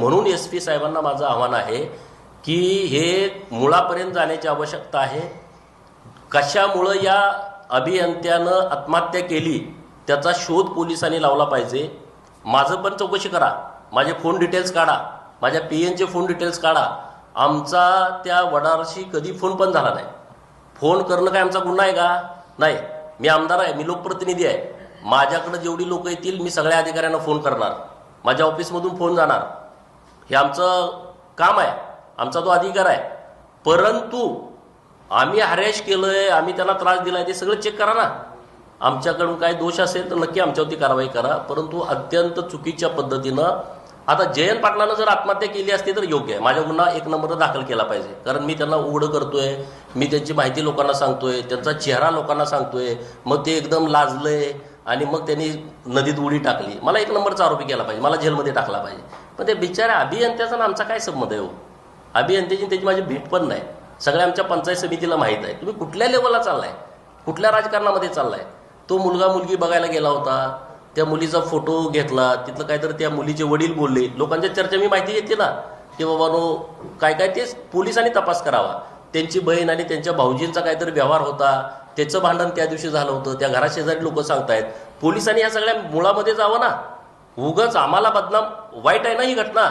म्हणून S P साहेबांना माझं आव्हान आहे की हे मुळापर्यंत जाण्याची आवश्यकता आहे. कशामुळं या अभियंत्यानं आत्महत्या केली त्याचा शोध पोलिसांनी लावला पाहिजे? माझं पण चौकशी करा. माझे फोन डिटेल्स काढा. माझ्या पी एनचे फोन डिटेल्स काढा. आमचा त्या वडारशी कधी फोन पण झाला नाही. फोन करणं काय आमचा गुन्हा आहे का? नाही. मी आमदार आहे. मी लोकप्रतिनिधी आहे. माझ्याकडे जेवढी लोक येतील मी सगळ्या अधिकाऱ्यांना फोन करणार. माझ्या ऑफिसमधून फोन जाणार. हे आमचं काम आहे. आमचा तो अधिकार आहे. परंतु आम्ही हरेश केलंय आम्ही त्यांना त्रास दिलाय ते सगळं चेक करा ना. आमच्याकडून काय दोष असेल तर नक्की आमच्यावरती कारवाई करा. परंतु अत्यंत चुकीच्या पद्धतीनं आता जयंत पाटलानं जर आत्महत्या केली असती तर योग्य आहे. माझ्या गुन्हा एक नंबर दाखल केला पाहिजे. कारण मी त्यांना उघडं करतोय मी त्यांची माहिती लोकांना सांगतोय त्यांचा चेहरा लोकांना सांगतोय. मग ते एकदम लाजलंय आणि मग त्यांनी नदीत उडी टाकली. मला एक नंबरचा आरोपी केला पाहिजे. मला जेलमध्ये टाकला पाहिजे. पण ते बिचाऱ्या अभियंत्याचा ना आमचा काय संबंध आहे हो? अभियंत्याची त्याची माझी भेट पण नाही. सगळ्या आमच्या पंचायत समितीला माहीत आहे. तुम्ही कुठल्या लेवलला चाललाय? कुठल्या राजकारणामध्ये चाललाय? तो मुलगा मुलगी बघायला गेला होता. त्या मुलीचा फोटो घेतला. तिथलं काहीतरी त्या मुलीचे वडील बोलले. लोकांच्या चर्चा मी माहिती घेतली ना की बाबा नो काय काय ते पोलिसांनी तपास करावा. त्यांची बहीण आणि त्यांच्या भाऊजींचा काहीतरी व्यवहार होता. त्याचं भांडण त्या दिवशी झालं होतं. त्या घराशेजारी लोक सांगतायत. पोलिसांनी या सगळ्या मुळामध्ये जावं ना. उगच आम्हाला बदनाम वाईट आहे ना ही घटना?